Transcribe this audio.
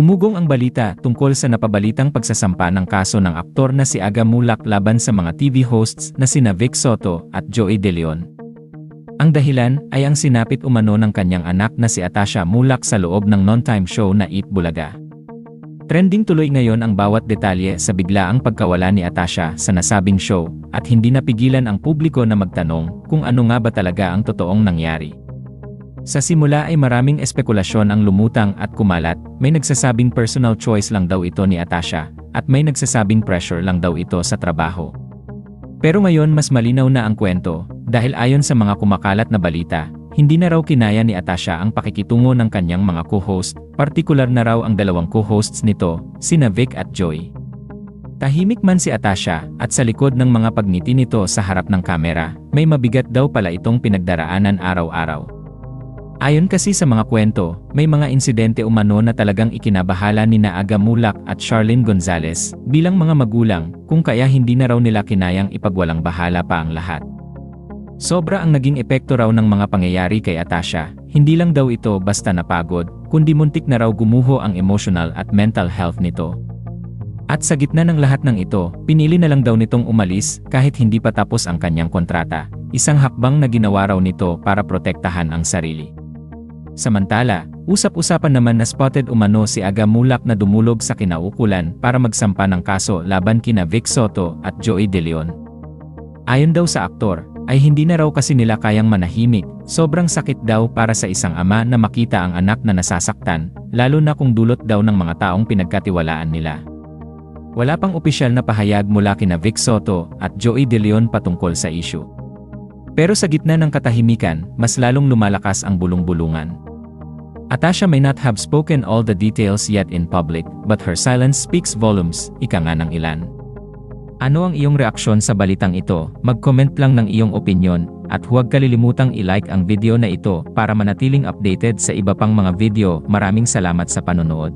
Umugong ang balita tungkol sa napabalitang pagsasampa ng kaso ng aktor na si Aga Mulak laban sa mga TV hosts na sina Vic Soto at Joey De Leon. Ang dahilan ay ang sinapit umano ng kanyang anak na si Atasha Mulak sa loob ng non-time show na Eat Bulaga. Trending tuloy ngayon ang bawat detalye sa biglaang pagkawala ni Atasha sa nasabing show at hindi napigilan ang publiko na magtanong kung ano nga ba talaga ang totoong nangyari. Sa simula ay maraming espekulasyon ang lumutang at kumalat, may nagsasabing personal choice lang daw ito ni Atasha, at may nagsasabing pressure lang daw ito sa trabaho. Pero ngayon mas malinaw na ang kwento, dahil ayon sa mga kumakalat na balita, hindi na raw kinaya ni Atasha ang pakikitungo ng kanyang mga co-host, partikular na raw ang dalawang co-hosts nito, sina Vic at Joy. Tahimik man si Atasha, at sa likod ng mga pagngiti nito sa harap ng kamera, may mabigat daw pala itong pinagdaraanan araw-araw. Ayon kasi sa mga kwento, may mga insidente umano na talagang ikinabahala ni Naaga Mulak at Charlene Gonzalez bilang mga magulang kung kaya hindi na raw nila kinayang ipagwalang bahala pa ang lahat. Sobra ang naging epekto raw ng mga pangyayari kay Atasha, hindi lang daw ito basta napagod, kundi muntik na raw gumuho ang emotional at mental health nito. At sa gitna ng lahat ng ito, pinili na lang daw nitong umalis kahit hindi pa tapos ang kanyang kontrata, isang hakbang na ginawa raw nito para protektahan ang sarili. Samantala, usap-usapan naman na spotted umano si Aga Mulak na dumulog sa kinaukulan para magsampa ng kaso laban kina Vic Soto at Joey De Leon. Ayon daw sa aktor, ay hindi na raw kasi nila kayang manahimik, sobrang sakit daw para sa isang ama na makita ang anak na nasasaktan, lalo na kung dulot daw ng mga taong pinagkatiwalaan nila. Wala pang opisyal na pahayag mula kina Vic Soto at Joey De Leon patungkol sa issue. Pero sa gitna ng katahimikan, mas lalong lumalakas ang bulong-bulungan. Atasha may not have spoken all the details yet in public, but her silence speaks volumes, ika nga ng ilan. Ano ang iyong reaksyon sa balitang ito? Mag-comment lang ng iyong opinion, at huwag kalilimutang i-like ang video na ito para manatiling updated sa iba pang mga video. Maraming salamat sa panonood.